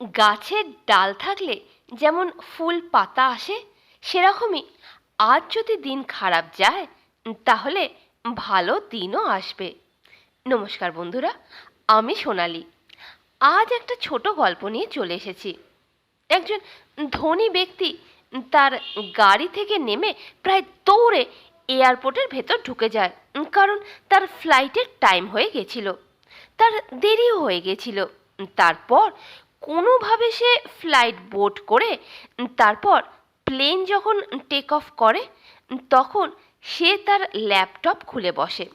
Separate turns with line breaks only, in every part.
গাছের ডাল থাকলে যেমন ফুল পাতা আসে, সেরকমই আজ যদি দিন খারাপ যায়, তাহলে ভালো দিনও আসবে। নমস্কার বন্ধুরা, আমি সোনালি। আজ একটা ছোট গল্প নিয়ে চলে এসেছি। একজন ধনী ব্যক্তি তার গাড়ি থেকে নেমে প্রায় দৌড়ে এয়ারপোর্টের ভেতর ঢুকে যায়, কারণ তার ফ্লাইটের টাইম হয়ে গেছিল। তার দেরিও হয়ে গেছিল। তারপর কোনোভাবে সে ফ্লাইট বোট করে, তারপর প্লেন যখন টেক অফ করে, তখন সে তার ল্যাপটপ খুলে বসে।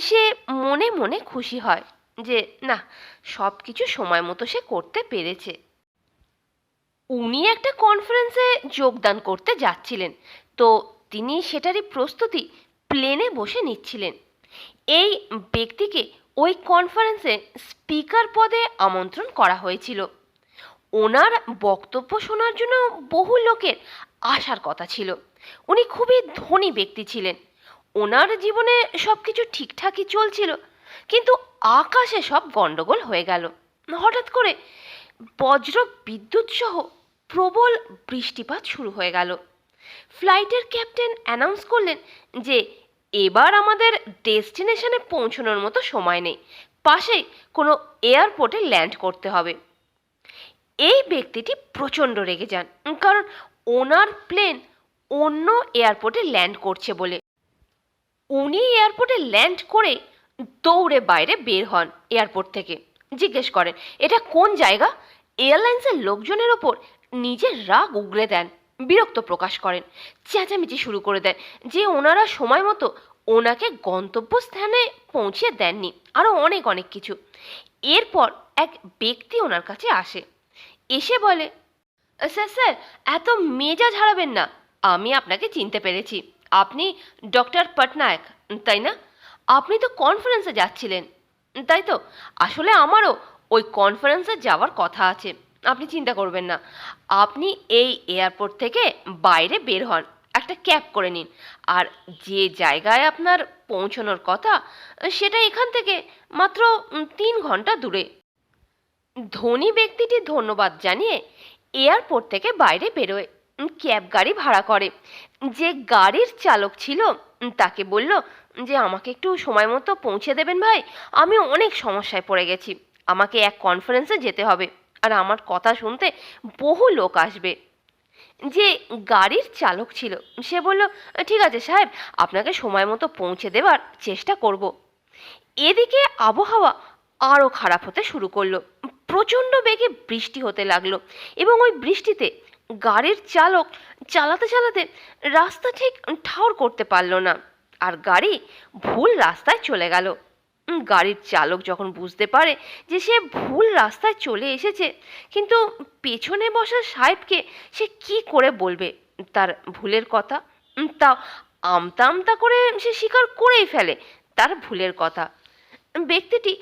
সে মনে মনে খুশি হয় যে, না সব কিছু সময় মতো সে করতে পেরেছে। উনি একটা কনফারেন্সে যোগদান করতে যাচ্ছিলেন। তো তিনি সেটারই প্রস্তুতি প্লেনে বসে নিচ্ছিলেন। এই ব্যক্তিকে ওই কনফারেন্সে স্পিকার পদে আমন্ত্রণ করা হয়েছিল। ওনার বক্তব্য শোনার জন্য বহু লোকের আসার কথা ছিল। উনি খুবই ধনী ব্যক্তি ছিলেন। ওনার জীবনে সব কিছু ঠিকঠাকই চলছিল, কিন্তু আকাশে সব গণ্ডগোল হয়ে গেল। হঠাৎ করে বজ্র বিদ্যুৎ সহ প্রবল বৃষ্টিপাত শুরু হয়ে গেল। ফ্লাইটের ক্যাপ্টেন অ্যানাউন্স করলেন যে এবার আমাদের ডেস্টিনেশনে পৌঁছানোর মতো সময় নেই। পাশেই কোনো এয়ারপোর্টে ল্যান্ড করতে হবে। এই ব্যক্তিটি প্রচণ্ড রেগে যান, কারণ ওনার প্লেন অন্য এয়ারপোর্টে ল্যান্ড করছে বলে। উনি এয়ারপোর্টে ল্যান্ড করে দৌড়ে বাইরে বের হন এয়ারপোর্ট থেকে। জিজ্ঞেস করেন, এটা কোন জায়গা? এয়ারলাইন্সের লোকজনের ওপর নিজের রাগ উগরে দেন। বিরক্ত প্রকাশ করেন। চেঁচামেচি শুরু করে দেন, যে ওনারা সময় মতো ওনাকে গন্তব্যস্থানে পৌঁছে দেননি। আরও অনেক অনেক কিছু। এরপর এক ব্যক্তি ওনার কাছে আসে। এসে বলে, স্যার স্যার, এত মেজাজ হারাবেন না। আমি আপনাকে চিনতে পেরেছি। আপনি ডক্টর পটনায়ক, তাই না? আপনি তো কনফারেন্সে যাচ্ছিলেন। তাই তো? আসলে আমারও ওই কনফারেন্সে যাওয়ার কথা আছে। আপনি চিন্তা করবেন না। আপনি এই এয়ারপোর্ট থেকে বাইরে বের হন। একটা ক্যাব করে নিন। আর যে জায়গায় আপনার পৌঁছানোর কথা, সেটা এখান থেকে মাত্র তিন ঘণ্টা দূরে। ধনী ব্যক্তিটি ধন্যবাদ জানিয়ে এয়ারপোর্ট থেকে বাইরে বেরোয়। ক্যাব গাড়ি ভাড়া করে। যে গাড়ির চালক ছিল তাকে বলল যে, আমাকে একটু সময় মতো পৌঁছে দেবেন ভাই। আমি অনেক সমস্যায় পড়ে গেছি। আমাকে এক কনফারেন্সে যেতে হবে। আর আমার কথা শুনতে বহু লোক আসবে। যে গাড়ির চালক ছিল, সে বলল, ঠিক আছে সাহেব, আপনাকে সময় মতো পৌঁছে দেওয়ার চেষ্টা করব। এদিকে আবহাওয়া আরও খারাপ হতে শুরু করল। প্রচণ্ড বেগে বৃষ্টি হতে লাগল এবং ওই বৃষ্টিতে গাড়ির চালক চালাতে চালাতে রাস্তা ঠিক ঠাউর করতে পারল না। আর গাড়ি ভুল রাস্তায় চলে গেল। গাড়ির চালক যখন বুঝতে পারে যে সে ভুল রাস্তায় চলে এসেছে, কিন্তু পেছনে বসা সাহেবকে সে কি করে বলবে তার ভুলের কথা? তা আমতা আমতা করে সে স্বীকার করেই ফেলে তার ভুলের কথা। ব্যক্তিটি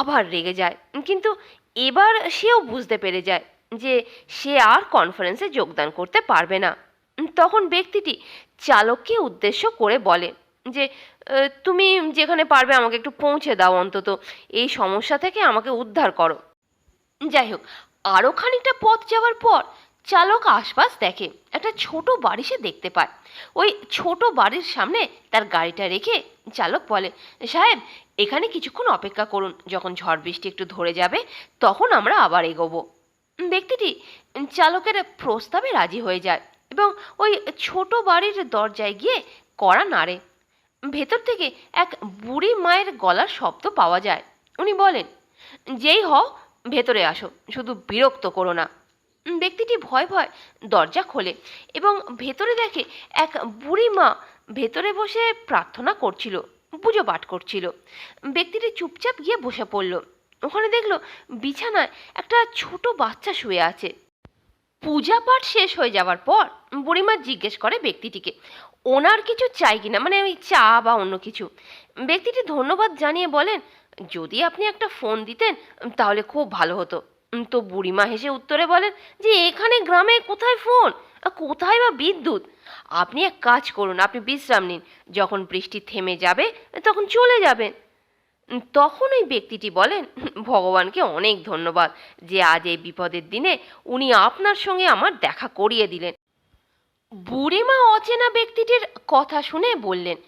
আবার রেগে যায়, কিন্তু এবার সেও বুঝতে পেরে যায় যে সে আর কনফারেন্সে যোগদান করতে পারবে না। তখন ব্যক্তিটি চালককে উদ্দেশ্য করে বলে যে তুমি যেখানে পারবে আমাকে একটু পৌঁছে দাও অন্তত। এই সমস্যা থেকে আমাকে উদ্ধার করো। যাই হোক আরও খানিকটা পথ যাওয়ার পর চালক আশপাশ দেখে একটা ছোট বাড়ি সে দেখতে পায়। ওই ছোট বাড়ির সামনে তার গাড়িটা রেখে চালক বলে, সাহেব, এখানে কিছুক্ষণ অপেক্ষা করুন। যখন ঝড় বৃষ্টি একটু ধরে যাবে, তখন আমরা আবার এগোবো। ব্যক্তিটি চালকের প্রস্তাবে রাজি হয়ে যায় এবং ওই ছোট বাড়ির দরজায় গিয়ে কড়া নাড়ে। ভেতর থেকে এক বুড়ি মায়ের গলার শব্দ পাওয়া যায়। উনি বলেন, যেই হও, ভেতরে আসো, শুধু বিরক্ত করো না। ব্যক্তিটি ভয় ভয় দরজা খোলে এবং ভেতরে দেখে এক বুড়ি মা ভেতরে বসে প্রার্থনা করছিল, পুজো পাঠ করছিল। ব্যক্তিটি চুপচাপ গিয়ে বসে পড়ল। ওখানে দেখল বিছানায় একটা ছোট বাচ্চা শুয়ে আছে। পূজা পাঠ শেষ হয়ে যাওয়ার পর বুড়িমা জিজ্ঞেস করে ব্যক্তিটিকে ওনার কিছু চাই কিনা মানে ওই চা বা অন্য কিছু। ব্যক্তিটি ধন্যবাদ জানিয়ে বলেন, যদি আপনি একটা ফোন দিতেন, তাহলে খুব ভালো হতো। তো বুড়িমা হেসে উত্তরে বলেন, যে এখানে গ্রামে কোথায় ফোন? কোথায় বা বিদ্যুৎ? আপনি এক কাজ করুন, আপনি বিশ্রাম নিন। যখন বৃষ্টি থেমে যাবে, তখন চলে যাবেন। তখন ওই ব্যক্তিটি বলেন, ভগবানকে অনেক ধন্যবাদ যে আজ এই বিপদের দিনে উনি আপনার সঙ্গে আমার দেখা করিয়ে দিলেন। বুড়িমা অচেনা ব্যক্তিটির কথা শুনে বললেন,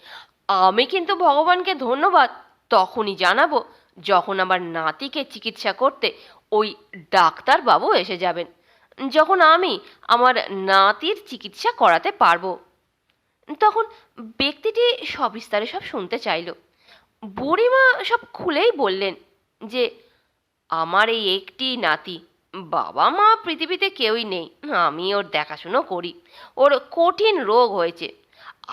আমি কিন্তু ভগবানকে ধন্যবাদ। তখনই জানাব যখন আমার নাতিকে চিকিৎসা করতে ওই ডাক্তারবাবু এসে যাবেন, যখন আমি আমার নাতির চিকিৎসা করাতে পারব। তখন ব্যক্তিটি সবিস্তারে সব শুনতে চাইল। বুড়িমা সব খুলেই বললেন যে, আমার এই একটি নাতি বাবা মা পৃথিবীতে কেউই নেই, আমি ওর দেখাশুনো করি। ওর কঠিন রোগ হয়েছে।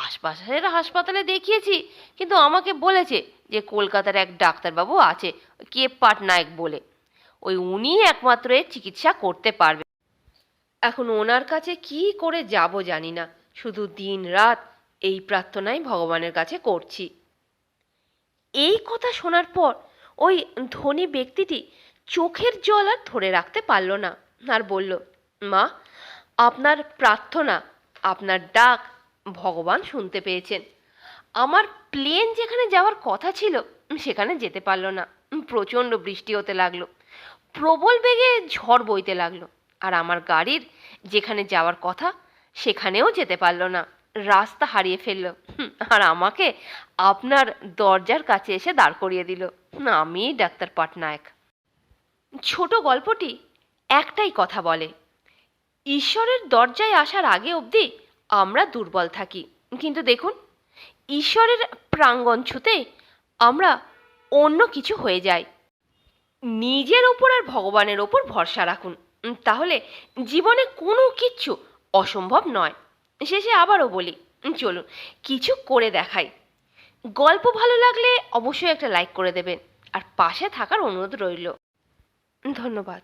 আশপাশের হাসপাতালে দেখিয়েছি, কিন্তু আমাকে বলেছে যে কলকাতার এক ডাক্তারবাবু আছে, কে পাটনায়ক বলে। ওই উনি একমাত্র এর চিকিৎসা করতে পারবে। এখন ওনার কাছে কি করে যাব জানি না, শুধু দিন রাত এই প্রার্থনাই ভগবানের কাছে করছি। এই কথা শোনার পর ওই ধনী ব্যক্তিটি চোখের জল আর ধরে রাখতে পারল না আর বলল, মা, আপনার প্রার্থনা, আপনার ডাক ভগবান শুনতে পেয়েছেন। আমার প্লেন যেখানে যাওয়ার কথা ছিল, সেখানে যেতে পারল না। প্রচণ্ড বৃষ্টি হতে লাগল। প্রবল বেগে ঝড় বইতে লাগল। আর আমার গাড়ির যেখানে যাওয়ার কথা, সেখানেও যেতে পারল না। রাস্তা হারিয়ে ফেলল। আর আমাকে আপনার দরজার কাছে এসে দাঁড় করিয়ে দিল। আমি ডাক্তার পাটনায়ক। ছোট গল্পটি একটাই কথা বলে। ঈশ্বরের দরজায় আসার আগে অবধি আমরা দুর্বল থাকি। কিন্তু দেখুন, ঈশ্বরের প্রাঙ্গণ ছুতে আমরা অন্য কিছু হয়ে যাই। নিজের ওপর আর ভগবানের ওপর ভরসা রাখুন। তাহলে জীবনে কোনো কিচ্ছু অসম্ভব নয়। শেষে আবারও বলি, চলুন কিছু করে দেখাই। গল্প ভালো লাগলে অবশ্যই একটা লাইক করে দেবেন। আর পাশে থাকার অনুরোধ রইল। ধন্যবাদ।